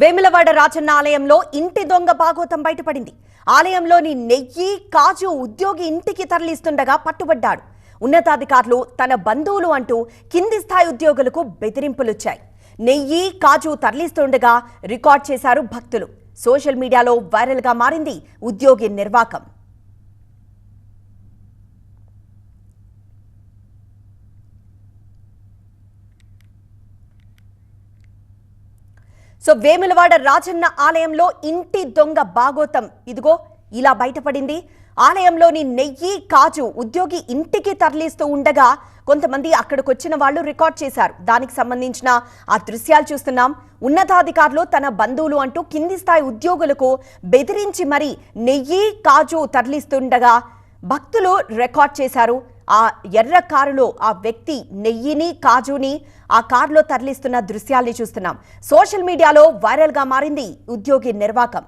వేములవాడ రాజన్న ఆలయంలో ఇంటి దొంగ భాగోతం బయటపడింది. ఆలయంలోని నెయ్యి కాజు ఉద్యోగి ఇంటికి తరలిస్తుండగా పట్టుబడ్డాడు. ఉన్నతాధికారులు తన బంధువులు అంటూ కింది స్థాయి ఉద్యోగులకు బెదిరింపులొచ్చాయి. నెయ్యి కాజు తరలిస్తుండగా రికార్డ్ చేశారు భక్తులు. సోషల్ మీడియాలో వైరల్గా మారింది ఉద్యోగి నిర్వాకం. సో వేములవాడ రాజన్న ఆలయంలో ఇంటి దొంగ బాగోతం. ఇదిగో ఇలా బయటపడింది. ఆలయంలోని నెయ్యి కాజు ఉద్యోగి ఇంటికి తరలిస్తూ ఉండగా కొంతమంది అక్కడికి వచ్చిన వాళ్ళు రికార్డ్ చేశారు. దానికి సంబంధించిన ఆ దృశ్యాలు చూస్తున్నాం. ఉన్నతాధికారులు తన బంధువులు అంటూ కింది స్థాయి ఉద్యోగులకు బెదిరించి మరీ నెయ్యి కాజు తరలిస్తుండగా భక్తులు రికార్డ్ చేశారు. ఆ ఎర్ర కారులో ఆ వ్యక్తి నెయ్యిని కాజుని ఆ కారులో తరలిస్తున్న దృశ్యాల్ని చూస్తున్నాం. సోషల్ మీడియాలో వైరల్గా మారింది ఉద్యోగి నిర్వాకం.